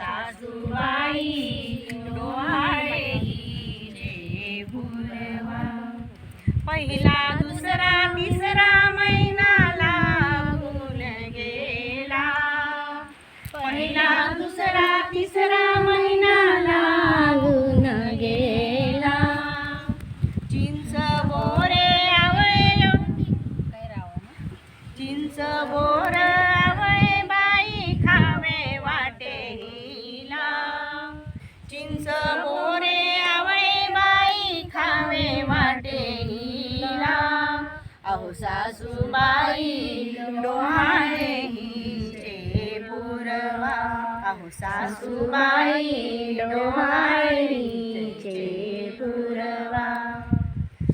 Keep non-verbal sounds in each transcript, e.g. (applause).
सासूबाई भुरवा पहिला दुसरा तिसरा महिना लागून गेला. पहिला दुसरा तिसरा महिना लागून गेला. चिंच बोरे आवळे चिंच बोरे सासूबाई डोहाळे हिचे पुरवा. अहो सासूबाई डोहाळे हिचे पुरवा.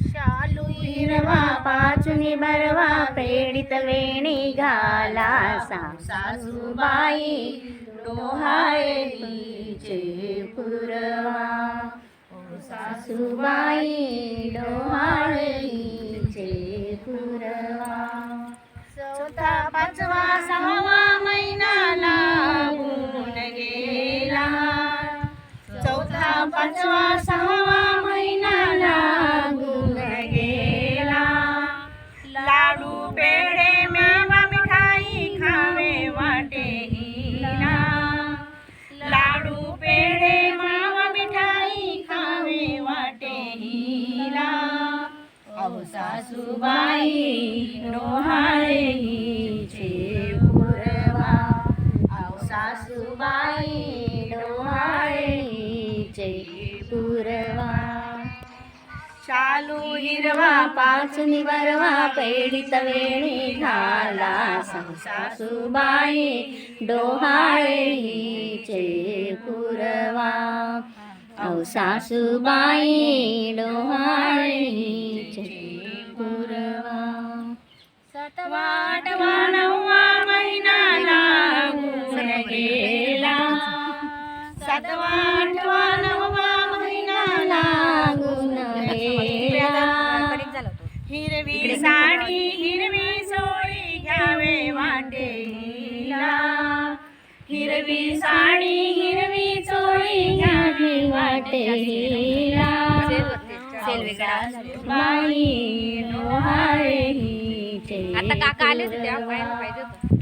शालू हिरवा पाचुनी बरवा पेडित वेणी घाला. सांग सासूबाई डोहाळे हिचे पुरवा. ओ सासूबाई डोहाळे पाचवा सहावा महिना लागून गेला. चौथा पाचवा सहावा महिना लागून गेला. लाडू पेढे मेवा मिठाई खावे वाटे हिला लाडू पेढे मावा मिठाई खावे वाटे हिला अहो सासूबाई डोहाळे पुरवा सासूबाई डोहाळे पुरवा चालू हिरवा पाच निवरवा पेडित वेणी घाला. सासूबाई डोहाळीचे पुरवा औ सासूबाई डोहाळीचे पुरवा सातवा आठवा नववा महिना लागून हिरवी साडी हिरवी सोळी घ्यावे वाटे हिरवी साडी हिरवी चोळी घ्यावी वाटे बाई आता काका आले होते तेव्हा पाहिजे होतं.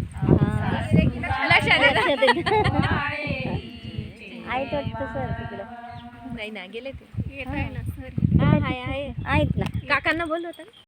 लक्षात. (laughs) आहेत वाटतं सर तिकडं? नाही ना गेले ते. हाय आहे आहेत ना. काकांना बोलवतं? ना